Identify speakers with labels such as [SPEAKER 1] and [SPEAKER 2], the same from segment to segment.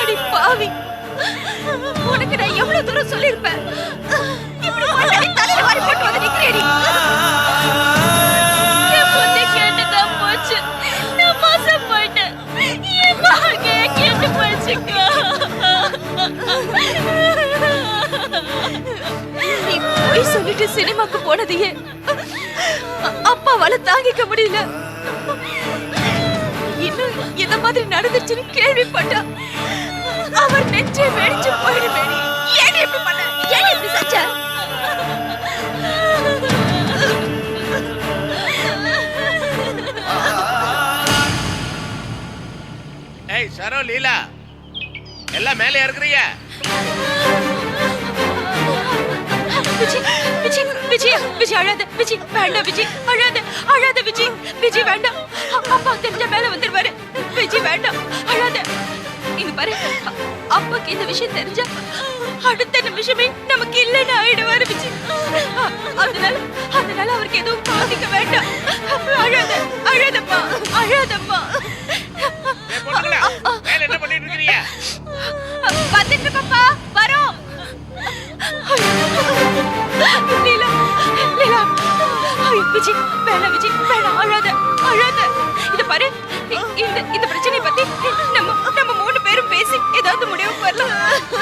[SPEAKER 1] அடி பாவி. உனக்கு நான் எவ்வளவு தூரம் சொல்லியிருப்பேன்? இப்படி பண்ணி தலையில வாரி போட்டு வந்து நிக்கிறேடி. நீ போய் சொல்லிட்டு சினிமாக்கு போனதையே அப்பாவால தாங்கிக்க முடியல. இன்னும் எந்த மாதிரி நடந்துச்சுன்னு கேள்விப்பட்டா அவர் நெஞ்சே வெடிச்சு போயிடுவேன் ஏன் இப்படி பண்ண? ஏன் இப்படி செஞ்ச?
[SPEAKER 2] ஏய் சரோ லீலா. எல்லாம் மேலே இருக்கிறீங்க
[SPEAKER 1] விஜய் அழாத விஜய் வேண்டாம் விஜய் அழாத அழாத விஜய் விஜய் வேண்டாம். அப்பா தெரிஞ்ச மேல வந்துருவாரு. விஜய் வேண்டாம் அழாத. இங்க பாரு அப்பாக்கு இந்த விஷயம் தெரிஞ்சா அடுத்த நிமிஷமே நமக்கு இல்லைன்னு ஆயிடுவாரு விஜய் அதனால அதனால அவருக்கு எதுவும் பாதிக்க வேண்டாம். அழாத அழாதப்பா அழாதப்பா விஜய் வேணாம் விஜய் வேணாம் அழாத அழாத. இத பாரு இந்த இந்த பிரச்சனையை பத்தி நம்ம நம்ம மூணு பேரும் பேசி ஏதாவது முடிவு வரலாம்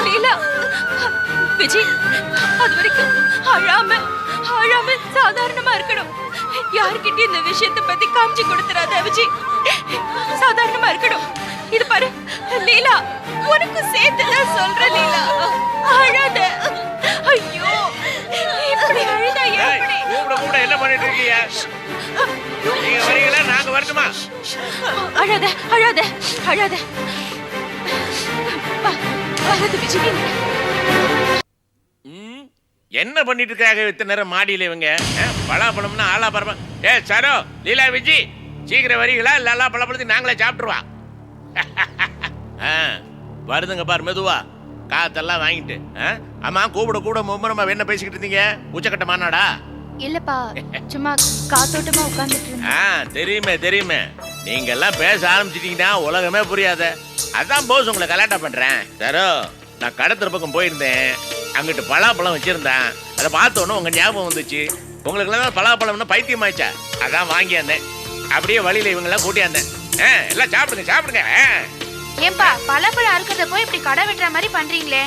[SPEAKER 1] லீலா விஜய் அது வரைக்கும் அழாம அழாம சாதாரணமா இருக்கணும். யார்கிட்டயும் இந்த விஷயத்தை பத்தி காமிச்சு கொடுத்துறாத விஜய். சாதாரணமா இருக்கணும். இது பாரு லீலா உனக்கு சேர்த்துதான் சொல்றேன் லீலா. அழாத.
[SPEAKER 2] என்ன பண்ணிட்டு இருக்கீங்க?
[SPEAKER 1] நீங்க வரீங்களா
[SPEAKER 2] நாங்க வரணுமா
[SPEAKER 1] அழாத அழாத அழாத. வராது விஜய்
[SPEAKER 2] என்ன பண்ணிட்டு இருக்காங்க இத்தனை நேரம் மாடியில இவங்க? பலாப்பழம்னா ஆலா பரமா ஏ சரோ லீலா விஜி சீக்கிரம் வரீங்களா? இல்ல எல்லா பழப்பழத்தையும் நாங்களே சாப்பிட்டுருவா. ஆ, வருதுங்க பாரு மெதுவா. காத்தெல்லாம் வாங்கிட்டு ஆ? ஆமா கூப்பிட கூட மும்முரமா என்ன பேசிக்கிட்டு இருந்தீங்க. உச்சக்கட்ட மாநாடா?
[SPEAKER 1] இல்லப்பா சும்மா காத்தோட்டமா உட்கார்ந்துட்டு
[SPEAKER 2] ஆ தெரியுமே தெரியுமே. நீங்க எல்லாம் பேச ஆரம்பிச்சிட்டீங்கன்னா உலகமே புரியாத. அதான் போஸ் உங்களை கலாட்டா பண்றேன். சரோ நான் கடத்துற பக்கம் போயிருந்தேன். அங்கிட்டு பலாப்பழம் வச்சிருந்தேன். அதை பார்த்தோன்னே உங்க ஞாபகம் வந்துச்சு. உங்களுக்கு எல்லாம் பலாப்பழம்னா பைத்தியம் ஆயிச்சா அதான் வாங்கியாந்தேன் அப்படியே வழியில இவங்கெல்லாம் கூட்டியாந்தேன் ஆ, எல்லாம் சாப்பிடுங்க சாப்பிடுங்க. ஆ.
[SPEAKER 3] ஏன்பா பழப்பழம் அறுக்கிறத போய் இப்படி கடை வெட்டுற மாதிரி பண்றீங்களே?